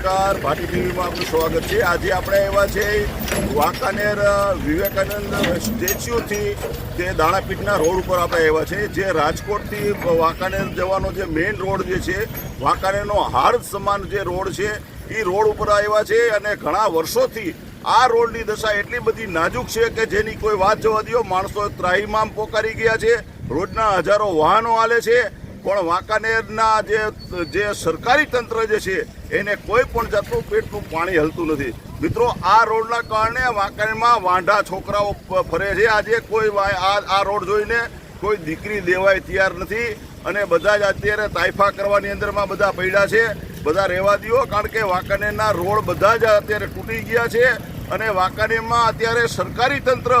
નમસ્કાર. ભાટી ટીવીમાં આપનું સ્વાગત છે. આજે આપણે એવા છે વાંકાનેર વિવેકાનંદ સ્ટેચ્યુથી તે દાણાપીઠના રોડ ઉપર આપણે એવા છે, જે રાજકોટથી વાંકાનેર જવાનો જે મેઇન રોડ જે છે, વાંકાનેરનો હાર્દ સમાન જે રોડ છે, એ રોડ ઉપર આવ્યા છે અને ઘણા વર્ષોથી આ રોડની દશા એટલી બધી નાજુક છે કે જેની કોઈ વાત જવા દો, માણસો ત્રાહીમામ પોકારી ગયા છે, રોજના હજારો વાહનો હાલે છે. પણ વાંકાનેરના જે જે સરકારી તંત્ર જે છે એને કોઈ પણ જાતનું પેટનું પાણી હલતું નથી. મિત્રો, આ રોડના કારણે વાંકાણીમાં વાંઢા છોકરાઓ ફરે છે. આજે કોઈ આ રોડ જોઈને કોઈ દીકરી દેવાય તૈયાર નથી અને બધા જ અત્યારે તાઇફા કરવાની અંદરમાં બધા પડ્યા છે. બધા રહેવા દો કારણ કે વાંકાનેરના રોડ બધા જ અત્યારે તૂટી ગયા છે અને વાંકાનેરમાં અત્યારે સરકારી તંત્ર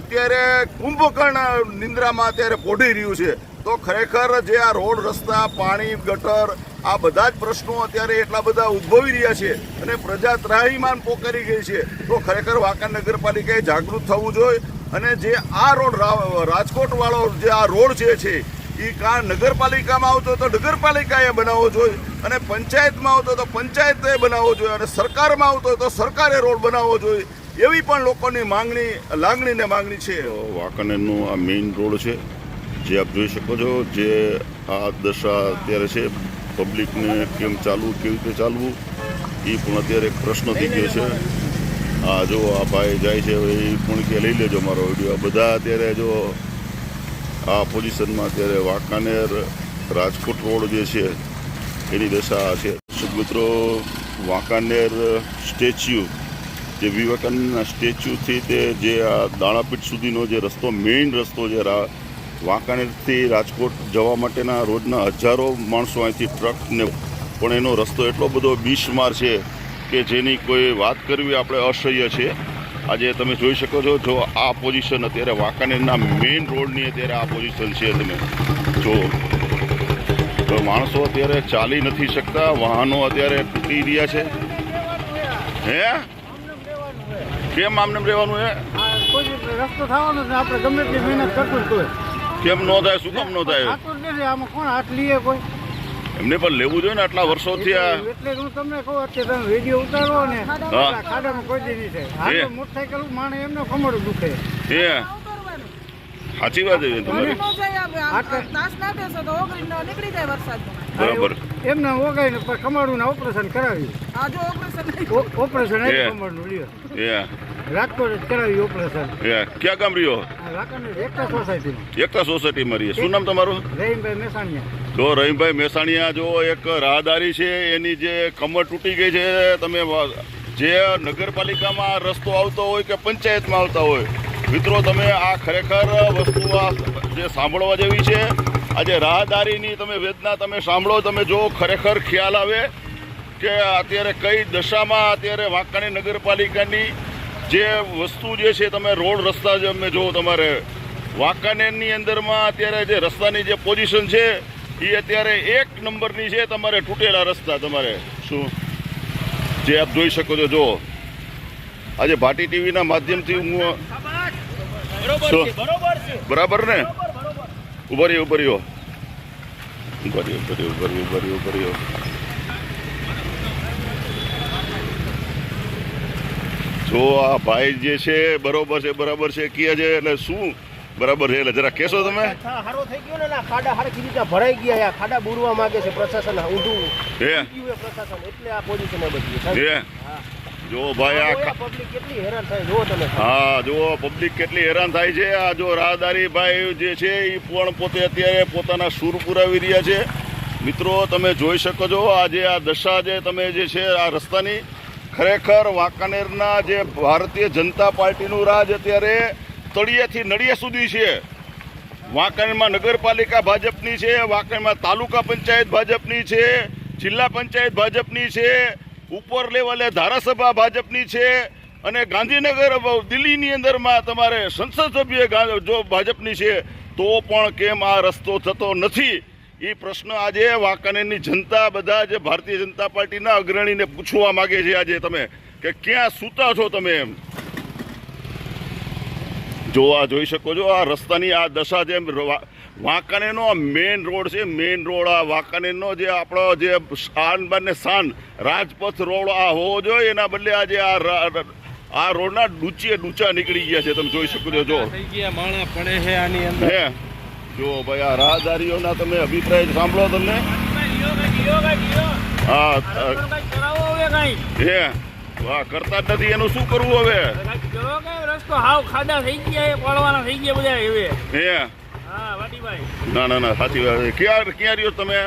અત્યારે કુંભકર્ણ નિંદ્રામાં અત્યારે પોઢી રહ્યું છે. તો ખરેખર જે આ રોડ રસ્તા, પાણી, ગટર આ બધા જ પ્રશ્નો અત્યારે એટલા બધા ઉદ્ભવી રહ્યા છે અને પ્રજા ત્રાહીમાન પોકારી ગઈ છે. તો ખરેખર વાંકા નગરપાલિકાએ જાગૃત થવું જોઈએ અને જે આ રોડ રાજકોટવાળો જે આ રોડ જે છે એ કાં નગરપાલિકામાં આવતો તો નગરપાલિકાએ બનાવવો જોઈએ અને પંચાયતમાં આવતો તો પંચાયતે બનાવવો જોઈએ અને સરકારમાં આવતો તો સરકારે રોડ બનાવવો જોઈએ એવી પણ લોકોની માંગણી લાગણીને માંગણી છે. વાંકાનેરનું આ મેઇન રોડ છે. જે આપ જોઈ શકો છો જે આ દશા અત્યારે છે પબ્લિકને કેમ ચાલવું, કેવી રીતે ચાલવું, એ પણ અત્યારે એક પ્રશ્ન થઈ ગયો છે. આ જો આ ભાઈ જાય છે, એ પણ કે લઈ લેજો મારો વીડિયો બધા અત્યારે જો આ પોઝિશનમાં અત્યારે વાંકાનેર રાજકોટ રોડ જે છે, એની દશા છે. મિત્રો, વાંકાનેર સ્ટેચ્યુ, જે વિવેકાનંદના સ્ટેચ્યુથી તે જે આ દાણાપીઠ સુધીનો જે રસ્તો મેઇન રસ્તો જે રા વાંકાનેરથી રાજકોટ જવા માટેના રોજના હજારો માણસો અહીંથી ટ્રક ને પણ એનો રસ્તો એટલો બધો બિસ્માર છે કે જેની કોઈ વાત કરવી આપણે અસહ્ય છે. આજે તમે જોઈ શકો છો, જો આ પોઝિશન અત્યારે વાંકાનેરના મેઇન રોડની અત્યારે આ પોઝિશન છે તમે. જો માણસો અત્યારે ચાલી નથી શકતા, વાહનો અત્યારે તૂટી રહ્યા છે. હે? કેમ આમને રહેવાનું હે? રસ્તો થવાનો આપણે ગમે તે મહેનત કરતું તોય કેમ ન થાય શું કામ ન થાય? થતું જ નથી આમાં કોણ હાથ લઈએ કોઈ? એમને પણ લેવું જોઈએ ને આટલા વર્ષોથી આ. એટલે હું તમને કહું કે તમે રેડિયો ઉતારો ને. ખાડામાં કોઈ દી નહીં થાય. હાલો મોટરસાઇકલ માણે એમનો કમર દુખે. એ સાચી વાત છે તમારી. બરાબર. એમને ઓગાઈને કમાડું ને ઓપરેશન કરાવ્યું. ઓપરેશન ઓપરેશન કમરનું લ્યો. રાજકોટ જ ઓપરેશન ક્યાં ગામ રહ્યો? એકતા સોસાયટીમાં એકતા સોસાયટીમાં રહીએ. શું નામ તમારું? રહીમભાઈ મેસાણીયા. જો રહીમભાઈ મહેસાણીયા જો એક રાહદારી છે એની જે કમર તૂટી ગઈ છે તમે જે નગરપાલિકામાં રસ્તો આવતો હોય કે પંચાયતમાં આવતા હોય મિત્રો તમે આ ખરેખર વસ્તુ આ જે સાંભળવા જેવી છે આજે રાહદારીની તમે વેદના તમે સાંભળો તમે જો ખરેખર ખ્યાલ આવે કે અત્યારે કઈ દશામાં અત્યારે વાંકાણી નગરપાલિકાની જે વસ્તુ જે છે તમે રોડ રસ્તા જે અમે જો તમારે વાંકાનેરની અંદરમાં અત્યારે જે રસ્તાની જે પોઝિશન છે એ અત્યારે એક નંબરની છે તમારે તૂટેલા રસ્તા તમારે. શું? જે આપ જોઈ શકો છો જો. આજે ભાટી ટીવીના માધ્યમથી હું? બરાબર ને? ઉભરી રહ્યો ઉભરી રહ્યો. ઉભરી ઉભરી ઊભા જો આ ભાઈ જે છે બરોબર છે બરાબર છે કહે છે એટલે શું? બરાબર છે એટલે જરા કહેશો તમે? હારો થઈ ગયો ને ખાડા હારખી રીતે ભરાઈ ગયા ખાડા બુરવા માંગે છે પ્રશાસન ઊંધું હે? પ્રશાસન એટલે આ પોઝિશન બધી હે? જો ભાઈ આ પબ્લિક કેટલી હેરાન થાય જો તમે. હા જુઓ પબ્લિક કેટલી હેરાન થાય છે. આ જો રાહદારી ભાઈ જે છે એ પણ પોતે અત્યારે પોતાના સૂર પુરાવી રહ્યા છે. મિત્રો તમે જોઈ શકો છો આજે આ દશા જે તમે જે છે આ રસ્તાની ખરેખર વાંકાનેરના જે ભારતીય જનતા પાર્ટીનું રાજ અત્યારે તળિયેથી નળિયે સુધી છે. વાંકાનેરમાં નગરપાલિકા ભાજપની છે, વાંકાનેરમાં તાલુકા પંચાયત ભાજપની છે, જિલ્લા પંચાયત ભાજપની છે, ઉપર લેવલે ધારાસભા ભાજપની છે અને ગાંધીનગર દિલ્હીની અંદરમાં તમારે સંસદ સભ્ય જો ભાજપની છે તો પણ કેમ આ રસ્તો થતો નથી? એ પ્રશ્ન આજે વાંકાનેરની જનતા બધા જ ભારતીય જનતા પાર્ટીના અગ્રણીને પૂછવા માંગે છે આજે તમે કે ક્યાં સૂતા છો તમે એમ? જો આ જોઈ શકો છો આ રસ્તાની આ દશા જેમ વાંકાનેરનો મેઇન રોડ છે મેઇન રોડ આ વાંકાનેરનો જે આપણો જે શાન બને શાન રાજપથ રોડ આ હોવો જોઈએ એના બદલે આજે આ આ રોડના ડૂચીએ ડૂચા નીકળી ગયા છે તમે જોઈ શકો છો જો. થઈ ગયા માણા પડે છે આની અંદર. જો ભાઈ, આ રાહદારીઓના તમે અભિપ્રાય સાંભળો તમને. હા હે, વાહ, કરતા જ નથી, એનું શું કરવું હવે? રસ્તો હાવ ખાડા થઈ ગયા એ પડવાના થઈ ગયા બધા હવે હે? ના ના ના, સાચી વાત. ક્યાં ક્યાં રહ્યો તમે?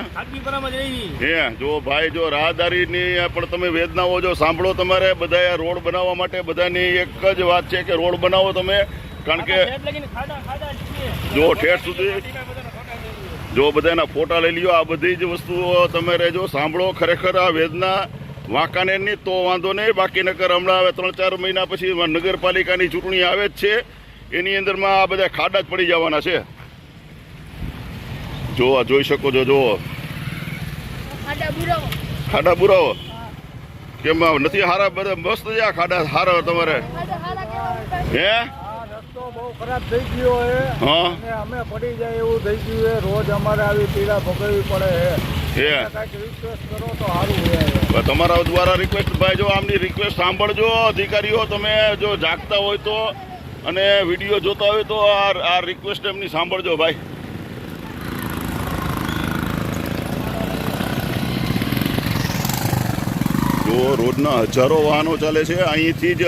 હે જો ભાઈ જો રાહદારીની પણ તમે વેદનાઓ જો સાંભળો તમારે બધા રોડ બનાવવા માટે બધાની એક જ વાત છે કે રોડ બનાવો તમે, કારણ કે જ ઠેઠ સુધી જો બધાના ફોટા લઈ લ્યો આ બધી જ વસ્તુઓ તમે રહેજો. સાંભળો ખરેખર આ વેદના વાંકાનેરની તો વાંધો નહીં. બાકી નકર હમણાં હવે ત્રણ ચાર મહિના પછી નગરપાલિકાની ચૂંટણી આવે જ છે. એની અંદરમાં આ બધા ખાડા જ પડી જવાના છે. જો આ જોઈ શકો છો જો ખાડા બુરાવો. કેમ નથી હારા બધા મસ્ત છે આ ખાડા હારા તમારે. હે? રસ્તો બહુ ખરાબ થઈ ગયો છે હા. અને અમે પડી જાય એવું થઈ ગયું છે રોજ અમારે આવી પીડા ભોગવવી પડે તો તમારા દ્વારા રિક્વેસ્ટ ભાઈ જો આમની રિક્વેસ્ટ સાંભળજો. અધિકારીઓ તમે જો જાગતા હોય તો અને વીડિયો જોતા હોય તો આ આ રિક્વેસ્ટ એમની સાંભળજો ભાઈ. જો રોજના હજારો વાહનો ચાલે છે. અહીંથી જ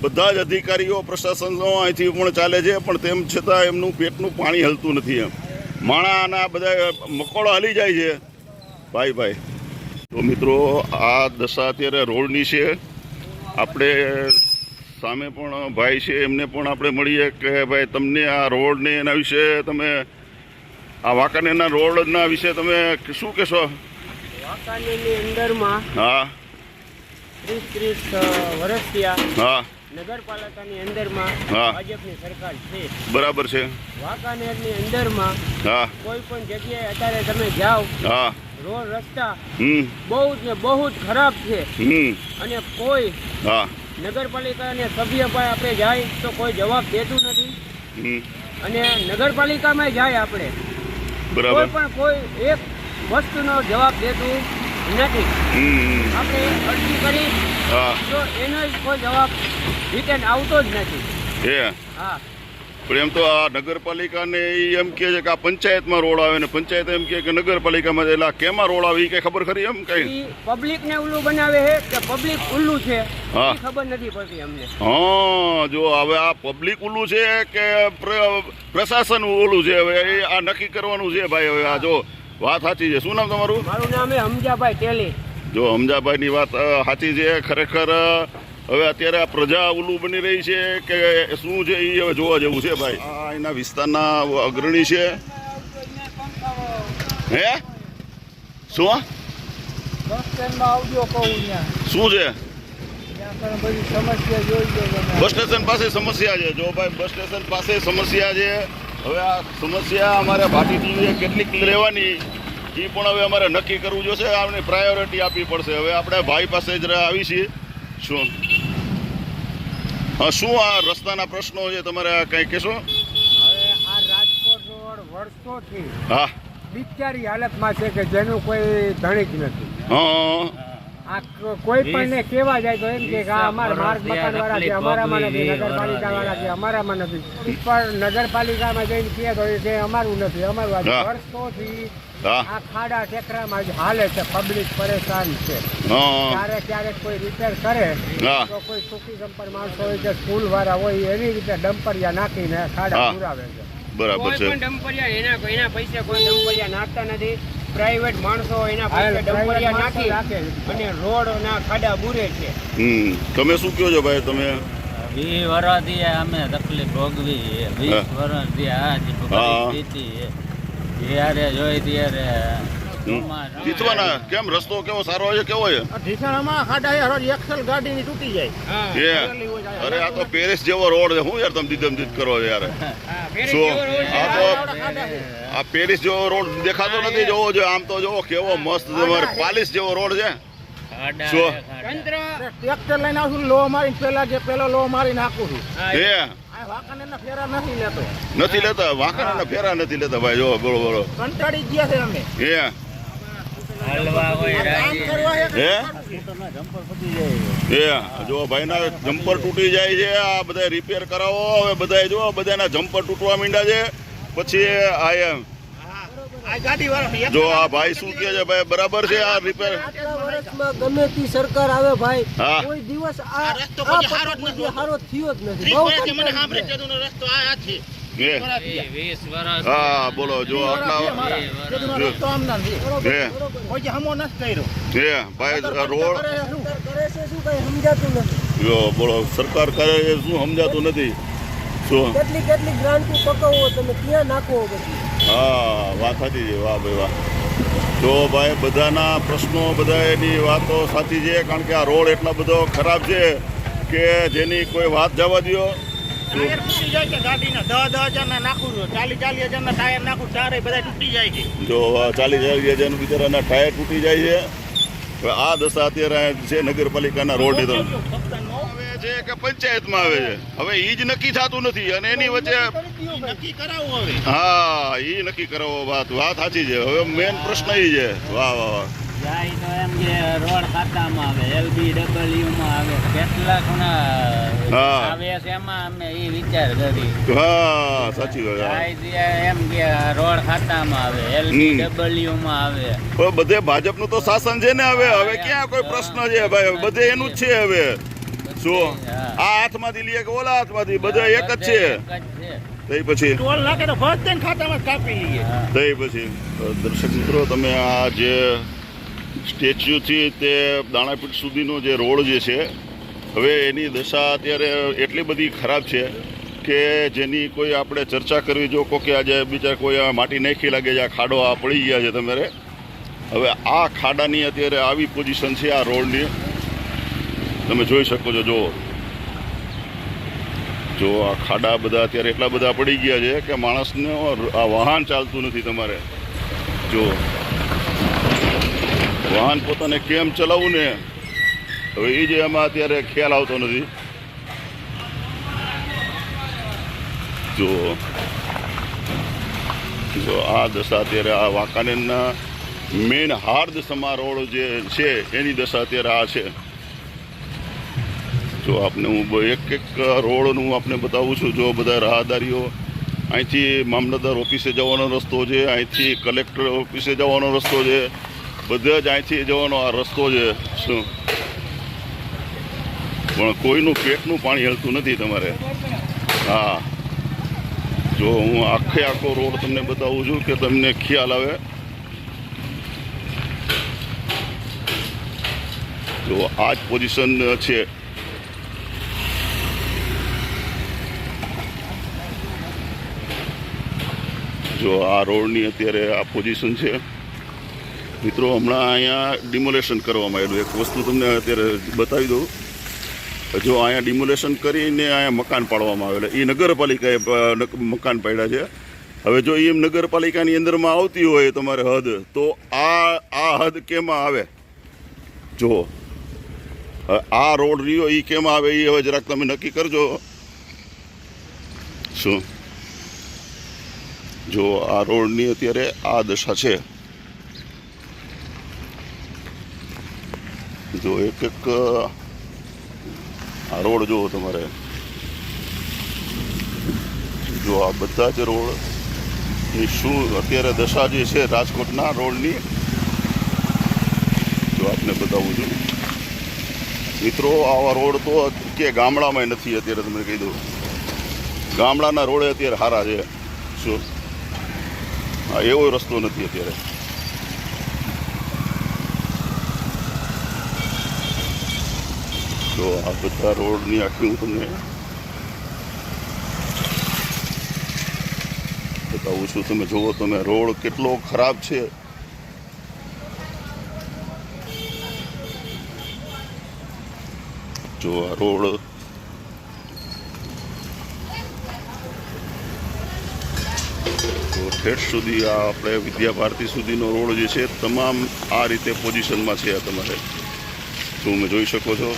બધા જ અધિકારીઓ પ્રશાસનો અહીંથી પણ ચાલે છે પણ તેમ છતાં એમનું પેટનું પાણી હલતું નથી એમ. માણાના બધા મકોડો હલી જાય છે. ભાઈ ભાઈ. તો મિત્રો આ દશા અત્યારે રોડની છે. આપણે સામે પણ ભાઈ છે એમને પણ આપણે મળીએ કે ભાઈ તમને આ રોડને એના વિશે તમે આ વાંકાનેરના રોડના વિશે તમે શું કહેશો? વાંકાનેરની અંદરમાં હા. ત્રીસ ત્રીસ વર્ષ હા. નગરપાલિકાની અંદરમાં. ભાજપની સરકાર છે. બરાબર છે. વાંકાનેરની અંદરમાં હા. કોઈ પણ જગ્યાએ અત્યારે તમે જાઓ હા. રોડ રસ્તા હમ. બહુ જ બહુ જ ખરાબ છે. હમ. અને કોઈ હા. નગરપાલિકાને સભ્ય પણ આપણે જાય તો કોઈ જવાબ દેતું નથી. હમ. અને નગરપાલિકામાં જાય આપણે. કોઈ પણ કોઈ એક વસ્તુનો જવાબ દેતું નથી. હમ. આપણે અરજી કરી તો એનો કોઈ જવાબ રિટર્ન આવતો જ નથી. એ હા. પણ એમ તો આ નગરપાલિકાને એમ કહે છે કે આ પંચાયતમાં રોડ આવે ને પંચાયત એમ કહે કે નગરપાલિકામાં એટલે કેમાં રોડ આવે એ કઈ ખબર ખરી એમ કઈ? પબ્લિક ને ઉલ્લું બનાવે છે કે પબ્લિક ઉલ્લું છે? હા. ખબર નથી પડતી અમને. હા જો હવે આ પબ્લિક ઓલું છે કે પ્રશાસન ઓલું છે હવે આ નક્કી કરવાનું છે ભાઈ હવે આ જો વાત સાચી છે. શું નામ તમારું? મારું નામ હમજાભાઈ ટેલી. જો હમજાભાઈની વાત સાચી છે ખરેખર હવે અત્યારે આ પ્રજા ઓલું બની રહી છે કે શું છે એ હવે જોવા જેવું છે ભાઈ? આ એના વિસ્તારના અગ્રણી છે. હે? શું? શું છે? બસ સ્ટેશન પાસે સમસ્યા છે. જો ભાઈ બસ સ્ટેશન પાસે સમસ્યા છે. હવે આ સમસ્યા અમારે ભાટી ટીવીએ કેટલીક લેવાની. એ પણ હવે અમારે નક્કી કરવું જોશે આમને પ્રાયોરિટી આપવી પડશે. હવે આપણે ભાઈ પાસે જ આવી છીએ. શું? હા શું આ રસ્તાના પ્રશ્નો છે તમારે આ કંઈ કહેશો? હવે આ રાજકોટ રોડ વર્ષોથી હા. બિચારી હાલતમાં છે કે જેનું કોઈ ધણી જ નથી. હા. કોઈ પણ ને કેવા જાય તો એમ કે કે અમારા માર્ગ મકાન વાળા છે અમારામાં નથી નગરપાલિકા વાળા છે અમારામાં નથી. પણ નગરપાલિકામાં જઈને કહે તો એ અમારું નથી અમારું આજે. વર્ષોથી આ ખાડા ટેકરામાં જ હાલે છે પબ્લિક પરેશાન છે. હા. ક્યારેક ક્યારેક કોઈ રિપેર કરે તો કોઈ સુખી ડમ્પર માણસો હોય કે સ્કૂલ વાળા હોય એની રીતે ડમ્પરિયા નાખીને ખાડા પુરાવે છે. બરાબર કોઈ છે. એના એના પૈસે કોઈ ડમ્પરિયા નાખતા નથી. પ્રાઇવેટ માણસો એના પૈસે ડમ્પરિયા નાખી રાખે. અને રોડ ના ખાડા બુરે છે. હમ. તમે શું કહો છો ભાઈ તમે? વી વર્ષથી અમે તકલીફ ભોગવી. વીસ વર્ષથી આ જ હા. જ્યારે જોઈ ત્યારે. જીતવાના કેમ? રસ્તો કેવો સારો છે કેવો છે? ઢીસાણામાં ખાડા રોજ એક્સેલ ગાડીની તૂટી જાય. હા. અરે આ તો પેરિસ જેવો રોડ છે. હું યાર તમે દીધમ દીધ કરો યાર? છે. આ તો આ પેરિસ જેવો રોડ દેખાતો નથી જોવો જો આમ તો જોવો કેવો મસ્ત તમારે પાલિસ જેવો રોડ છે? તંત્ર ટ્રેક્ટર લઈને આવું લો મારીને પેલા જે પેલો લો મારી નાખું છું. હા, એ. આ વાંકાનેરના ફેરા નથી લેતો. નથી લેતા? વાંકાના ફેરા નથી લેતા ભાઈ જો બોલો બોલો. કંટાળી ગયા છે અમે. હે જો ભાઈના જમ્પર તૂટી જાય છે આ બધા રિપેર કરાવો. હવે બધા જો બધાના જમ્પર તૂટવા માંડ્યા છે. પછી આ એમ. આ ગાડી વાળા જો આ ભાઈ શું કહે છે ભાઈ બરાબર છે આ રિપેર ગમે તે સરકાર આવે ભાઈ હા. કોઈ દિવસ આ આ રસ્તો આ કોઈ હારો જ પટ્ટો નથી. કોઈ હારો થયો જ નથી. હે બોલો જો આટલા રોડ કરે છે શું? સરકાર કરે શું? સમજાતું નથી. જો બોલો સરકાર કરે છે શું? સમજાતું નથી. શું? કેટલી કેટલી ગ્રાન્ટો પકવો તમે ક્યાં નાખો હા વાત સાચી છે વાહ ભાઈ વાહ. જો ભાઈ બધાના પ્રશ્નો બધા એની વાતો સાચી છે કારણ કે આ રોડ એટલો બધો ખરાબ છે કે જેની કોઈ વાત જવા દ્યો. ટાયર તૂટી જાય છે ગાડીના? દસ દસ હજારના નાખું છું. ચાલીસ ચાલીસ હજારના ટાયર નાખું ચારે બધા તૂટી જાય છે. જો ચાલીસ ચાલીસ હજારનું બિચારાના ટાયર તૂટી જાય છે આ દશા અત્યારે છે નગરપાલિકાના રોડ તો પંચાયત છે કે પંચાયતમાં આવે છે. હવે એ જ નક્કી થતું નથી અને એની વચ્ચે નક્કી કરાવવું હવે. હા એ નક્કી કરાવો વાત. વાત સાચી છે. હવે મેન પ્રશ્ન એ છે. વાહ વાહ વાહ. જાય તો એમ કે રોડ ખાતામાં આવે એલબીડબલ્યુ માં આવે. કેટલા ઘણા આવે છે એમાં અમે એ વિચાર કરી. હા સાચી વાત જાય એમ કે રોડ ખાતામાં આવે એલબીડબલ્યુ માં આવે. બધે ભાજપનું તો શાસન છે ને હવે હવે ક્યાં કોઈ પ્રશ્ન છે ભાઈ? બધે એનું જ છે હવે. શું આ હાથમાંથી લઈએ કે ઓલા હાથમાંથી? બધા એક જ છે. જ તઈ પછી? ટોલ નાખે તો બસ ખાતામાં કાપી લઈએ. તઈ પછી? દર્શક મિત્રો તમે આ જે સ્ટેચ્યુથી તે દાણાપીઠ સુધીનો જે રોડ જે છે, હવે એની દશા અત્યારે એટલી બધી ખરાબ છે કે જેની કોઈ આપણે ચર્ચા કરવી જો કોકે આજે બીજા કોઈ આ માટી નાખી લાગે છે, આ ખાડો આ પડી ગયા છે તમારે. હવે આ ખાડાની અત્યારે આવી પોઝિશન છે આ રોડની. તમે જોઈ શકો છો જો જો આ ખાડા બધા અત્યારે એટલા બધા પડી ગયા છે કે માણસને આ વાહન ચાલતું નથી તમારે. જો વાહન પોતાને કેમ ચલાવવું ને? હવે એ જે એમાં અત્યારે ખ્યાલ આવતો નથી. જો. જો આ દશા અત્યારે આ વાંકાનેરના મેઇન હાર્દ સમારોહ જે છે, એની દશા અત્યારે આ છે. જો આપને હું એક એક રોડનું આપને બતાવું છું. જો બધા રાહદારીઓ અહીંથી મામલતદાર ઓફિસે જવાનો રસ્તો છે, અહીંથી કલેક્ટર ઓફિસે જવાનો રસ્તો છે. બધા જ અહીંથી જવાનો આ રસ્તો છે. શું? પણ કોઈનું પેટનું પાણી હેલતું નથી તમારે. હા. જો હું આખે આખો રોડ તમને બતાવું છું કે તમને ખ્યાલ આવે. જો આ જ પોઝિશન છે. જો આ રોડની અત્યારે આ પોઝિશન છે. મિત્રો, હમણાં અહીંયા ડિમોલેશન કરવામાં આવેલું. એક વસ્તુ તમને અત્યારે બતાવી દઉં. જો અહીંયા ડિમોલેશન કરીને અહીંયા મકાન પાડવામાં આવેલા. એ નગરપાલિકાએ મકાન પાડ્યા છે. હવે જો એમ નગરપાલિકાની અંદરમાં આવતી હોય તમારે હદ, તો આ આ હદ કેમાં આવે? જો આ રોડ રહ્યો એ કેમાં આવે? એ હવે જરાક તમે નક્કી કરજો. શું? જો આ રોડની અત્યારે આ દશા છે. જો એક એક આ રોડ જુઓ તમારે. જો આ બધા જ રોડની શું, અત્યારે દશા જે છે રાજકોટના રોડની, જો આપને બતાવું છું. મિત્રો, આવા રોડ તો કે ગામડામાં નથી અત્યારે તમને કહી દઉં. ગામડાના રોડે અત્યારે સારા છે. શું? હા, એવો રસ્તો નથી અત્યારે. તો આ બધા રોડની આખી હું તમને બતાવું છું. તમે જુઓ, તમે રોડ કેટલો ખરાબ છે. જો આ રોડ તો ઠેઠ સુધી આ આપણે વિદ્યા ભારતી સુધીનો રોડ જે છે, તમામ આ રીતે પોઝિશનમાં છે આ તમારે. તમે જોઈ શકો છો?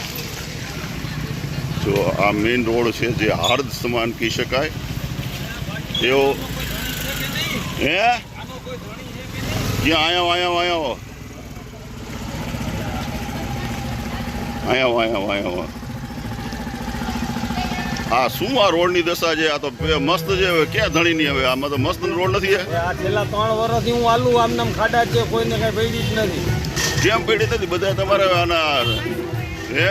જો આ મેઇન રોડ છે જે હાર્દ સમાન કહી શકાય. એવો હે? ક્યાં આયા આયા આયા. આયા આયા આયા. આ શું આ રોડની દશા છે? આ તો મસ્ત છે. હવે ક્યાં ધણીની હવે? આમાં તો મસ્ત રોડ નથી આ છેલ્લા ત્રણ વર્ષથી હું આલુ આમ નામ ખાડા છે કોઈને કઈ પડી જ નથી. કેમ પીડિત નથી બધા તમારે આના હે?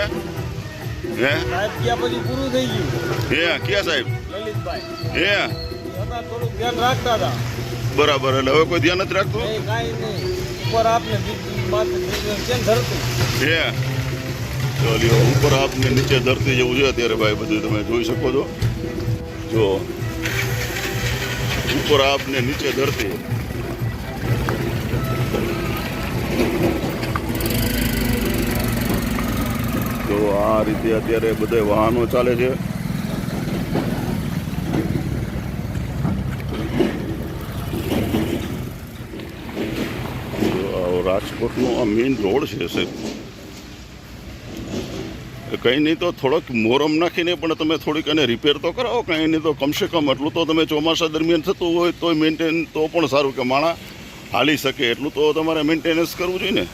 હે સાહેબ ગયા પછી પૂરું થઈ ગયું હે ક્યાં સાહેબ લલિતભાઈ હે હતા થોડુંક ધ્યાન રાખતા હતા બરાબર એટલે હવે કોઈ ધ્યાન નથી રાખતું એ કાંઈ નહીં ઉપર આપને માથે કેમ ધરતું હે તો લ્યો ઉપર આપને નીચે ધરતી જેવું છે અત્યારે ભાઈ બધું તમે જોઈ શકો છો. જો ઉપર આપને નીચે ધરતી તો આ રીતે અત્યારે બધા વાહનો ચાલે છે. રાજકોટનો આ મેઇન રોડ છે સાહેબ. કંઈ નહીં તો થોડોક મોરમ નાખીને પણ તમે થોડીક એને રિપેર તો કરાવો, કંઈ નહીં તો કમસે કમ એટલું તો તમે ચોમાસા દરમિયાન થતું હોય તો મેન્ટેન તો પણ સારું કે માણા હાલી શકે. એટલું તો તમારે મેન્ટેનન્સ કરવું જોઈએ ને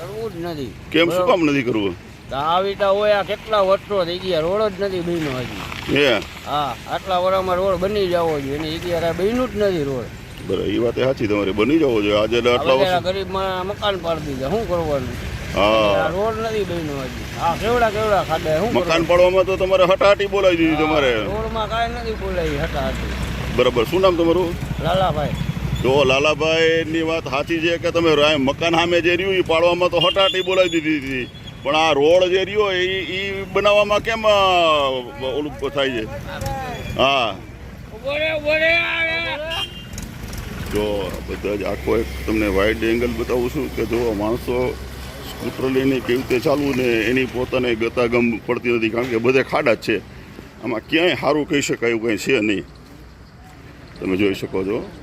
કરવું જ નથી. કેમ શું કામ નથી કરવું? તો આ વિટા હોય આ કેટલા વર્ષો થઈ ગયા રોડ જ નથી બન્યો હજી. હા? આટલા વર્ષમાં રોડ બની જવો જોઈએ એની જગ્યાએ બન્યું જ નથી રોડ. બરાબર એ વાત સાચી તમારી. બની જવો જોઈએ. આજે આટલા વર્ષ ગરીબ મકાન પાડી દીધા. શું કરવાનું? હા. રોડ નથી બન્યો હજી. હા કેવડા કેવડા ખાડે શું મકાન પાડવામાં તો તમારે હટાહટી બોલાવી દીધી તમારે. રોડમાં કાંઈ નથી બોલાવી હટાટી બરાબર શું નામ તમારું? લાલાભાઈ. જો લાલાભાઈની વાત સાચી છે કે તમે મકાન સામે જે રહ્યું એ પાડવામાં તો હટાટી બોલાવી દીધી હતી. પણ આ રોડ જે રહ્યો એ એ બનાવવામાં કેમ ઓલું થાય છે? હા. જો બધા જ આખો એક તમને વાઇડ એંગલ બતાવું છું કે જો માણસો સ્કૂટર લઈને કેવી રીતે ચાલવું ને એની પોતાને ગતાગમ પડતી નથી કારણ કે બધે ખાડા જ છે. આમાં ક્યાંય સારું કહી શકાય એવું કંઈ છે નહીં. તમે જોઈ શકો છો.